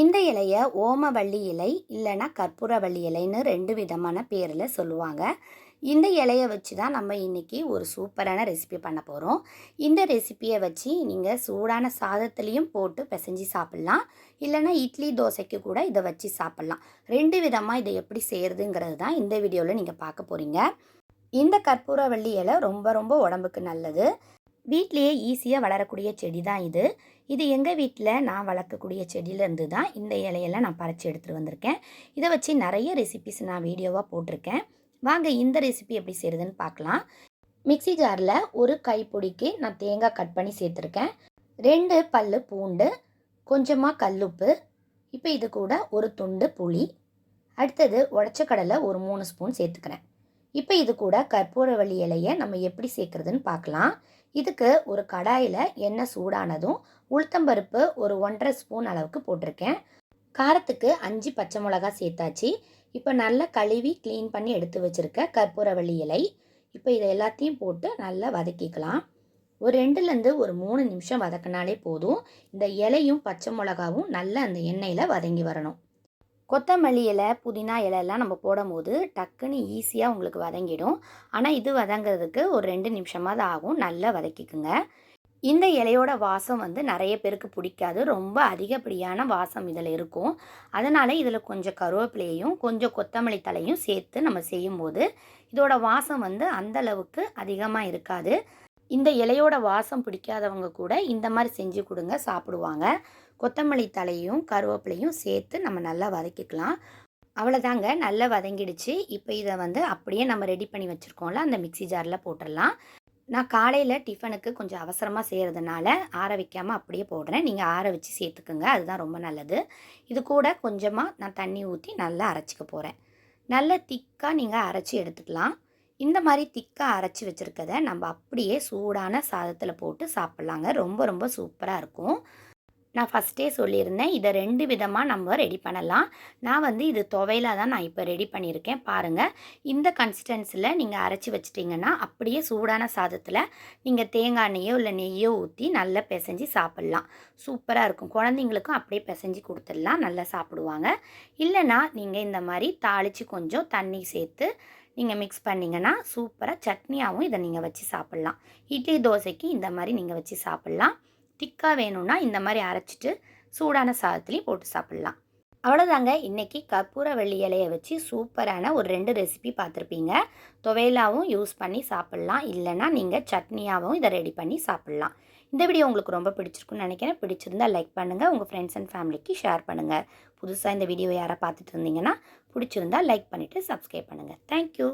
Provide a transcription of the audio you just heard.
இந்த இலையை ஓமவள்ளி இலை இல்லைன்னா கற்பூரவள்ளி இலைன்னு ரெண்டு விதமான பேரில் சொல்லுவாங்க. இந்த இலையை வச்சு தான் நம்ம இன்றைக்கி ஒரு சூப்பரான ரெசிபி பண்ண போகிறோம் இந்த ரெசிப்பியை வச்சு நீங்கள் சூடான சாதத்துலேயும் போட்டு பிசைஞ்சு சாப்பிட்லாம். இல்லைன்னா இட்லி தோசைக்கு கூட இதை வச்சு சாப்பிட்லாம். ரெண்டு விதமாக இதை எப்படி செய்கிறதுங்கிறது தான் இந்த வீடியோவில் நீங்கள் பார்க்க போகிறீங்க இந்த கற்பூரவள்ளி இலை ரொம்ப ரொம்ப உடம்புக்கு நல்லது. வீட்லேயே ஈஸியாக வளரக்கூடிய செடி தான் இது. இது எங்கள் வீட்டில் நான் வளர்க்கக்கூடிய செடியிலேருந்து தான் இந்த இலையெல்லாம் நான் பறித்து எடுத்துகிட்டு வந்திருக்கேன். இதை வச்சு நிறைய ரெசிபிஸ் நான் வீடியோவாக போட்டிருக்கேன். வாங்க இந்த ரெசிபி எப்படி செய்கிறதுன்னு பார்க்கலாம். மிக்ஸி ஜாரில் ஒரு கைப்பொடிக்கு நான் தேங்காய் கட் பண்ணி சேர்த்துருக்கேன். ரெண்டு பல் பூண்டு கொஞ்சமாக கல்லுப்பு இப்போ இது கூட ஒரு துண்டு புளி அடுத்தது உடச்ச கடலை ஒரு மூணு ஸ்பூன் சேர்த்துக்கிறேன். இப்போ இது கூட கற்பூரவள்ளி இலையை நம்ம எப்படி சேர்க்குறதுன்னு பார்க்கலாம் இதுக்கு ஒரு கடாயில் எண்ணெய் சூடானதும் உளுத்தம்பருப்பு ஒரு ஒன்றரை ஸ்பூன் அளவுக்கு போட்டிருக்கேன். காரத்துக்கு அஞ்சு பச்சை மிளகா சேர்த்தாச்சு. இப்போ நல்லா கழுவி க்ளீன் பண்ணி எடுத்து வச்சுருக்க கற்பூரவள்ளி இலை. இப்போ இதை எல்லாத்தையும் போட்டு நல்லா வதக்கிக்கலாம். ஒரு ரெண்டுலேருந்து ஒரு மூணு நிமிஷம் வதக்கினாலே போதும். இந்த இலையும் பச்சை மிளகாவும் நல்லா அந்த எண்ணெயில் வதங்கி வரணும். கொத்தமல்லி இலை புதினா இலையெல்லாம் நம்ம போடும்போது டக்குன்னு ஈஸியாக உங்களுக்கு வதங்கிடும். ஆனால் இது வதங்கிறதுக்கு ஒரு ரெண்டு நிமிஷமாவது ஆகும். நல்லா வதக்கிக்குங்க. இந்த இலையோட வாசம் வந்து நிறைய பேருக்கு பிடிக்காது. ரொம்ப அதிகப்படியான வாசம் இதில் இருக்கும். அதனால் இதில் கொஞ்சம் கருவேப்பிலையும் கொஞ்சம் கொத்தமல்லி தலையும் சேர்த்து நம்ம செய்யும்போது இதோட வாசம் வந்து அந்த அளவுக்கு அதிகமாக இருக்காது. இந்த இலையோட வாசம் பிடிக்காதவங்க கூட இந்த மாதிரி செஞ்சு கொடுங்க சாப்பிடுவாங்க. கொத்தமல்லி தலையும் கருவேப்பிலையும் சேர்த்து நம்ம நல்லா வதக்கிக்கலாம். அவ்வளோதாங்க. நல்லா வதங்கிடுச்சு. இப்போ இதை வந்து அப்படியே நம்ம ரெடி பண்ணி வச்சுருக்கோம்ல அந்த மிக்சி ஜாரில் போட்டுடலாம். நான் காலையில் டிஃபனுக்கு கொஞ்சம் அவசரமாக செய்கிறதுனால ஆற வைக்காமல் அப்படியே போடுறேன். நீங்கள் ஆற வச்சு சேர்த்துக்குங்க. அதுதான் ரொம்ப நல்லது. இது கூட கொஞ்சமாக நான் தண்ணி ஊற்றி நல்லா அரைச்சிக்க போகிறேன் நல்ல திக்காக நீங்கள் அரைச்சி எடுத்துக்கலாம். இந்த மாதிரி திக்காக அரைச்சி வச்சுருக்கத நம்ம அப்படியே சூடான சாதத்தில் போட்டு சாப்பிட்லாங்க. ரொம்ப ரொம்ப சூப்பராக இருக்கும். நான் ஃபஸ்ட்டே சொல்லியிருந்தேன் இதை ரெண்டு விதமாக நம்ம ரெடி பண்ணலாம். நான் வந்து இது துவையில தான் நான் இப்போ ரெடி பண்ணியிருக்கேன் பாருங்கள் இந்த கன்சிஸ்டன்ஸில் நீங்கள் அரைச்சி வச்சிட்டிங்கன்னா அப்படியே சூடான சாதத்தில் நீங்கள் தேங்காய் எண்ணெயோ இல்லை நெய்யோ ஊற்றி நல்லா பிசைஞ்சு சாப்பிட்லாம். சூப்பராக இருக்கும். குழந்தைங்களுக்கும் அப்படியே பிசைஞ்சு கொடுத்துடலாம். நல்லா சாப்பிடுவாங்க. இல்லைனா நீங்கள் இந்த மாதிரி தாளித்து கொஞ்சம் தண்ணி சேர்த்து நீங்கள் மிக்ஸ் பண்ணிங்கன்னா சூப்பராக சட்னியாகவும் இதை நீங்கள் வச்சு சாப்பிட்லாம். இட்லி தோசைக்கு இந்த மாதிரி நீங்கள் வச்சு சாப்பிட்லாம். திக்காக வேணும்னா இந்த மாதிரி அரைச்சிட்டு சூடான சாதத்துலேயும் போட்டு சாப்பிட்லாம். அவ்வளோதாங்க இன்றைக்கி கற்பூர வெள்ளி இலையை வச்சு சூப்பரான ஒரு ரெண்டு ரெசிபி பார்த்துருப்பீங்க. துவையலாகவும் யூஸ் பண்ணி சாப்பிட்லாம். இல்லைனா நீங்கள் சட்னியாகவும் இதை ரெடி பண்ணி சாப்பிட்லாம். இந்த வீடியோ உங்களுக்கு ரொம்ப பிடிச்சிருக்குன்னு நினைக்கிறேன். பிடிச்சிருந்தா லைக் பண்ணுங்கள் உங்கள் ஃப்ரெண்ட்ஸ் அண்ட் ஃபேமிலிக்கு ஷேர் பண்ணுங்கள் புதுசாக இந்த வீடியோ யாரை பார்த்துட்டு இருந்தீங்கன்னா பிடிச்சிருந்தா லைக் பண்ணிவிட்டு சப்ஸ்கிரைப் பண்ணுங்கள் தேங்க்யூ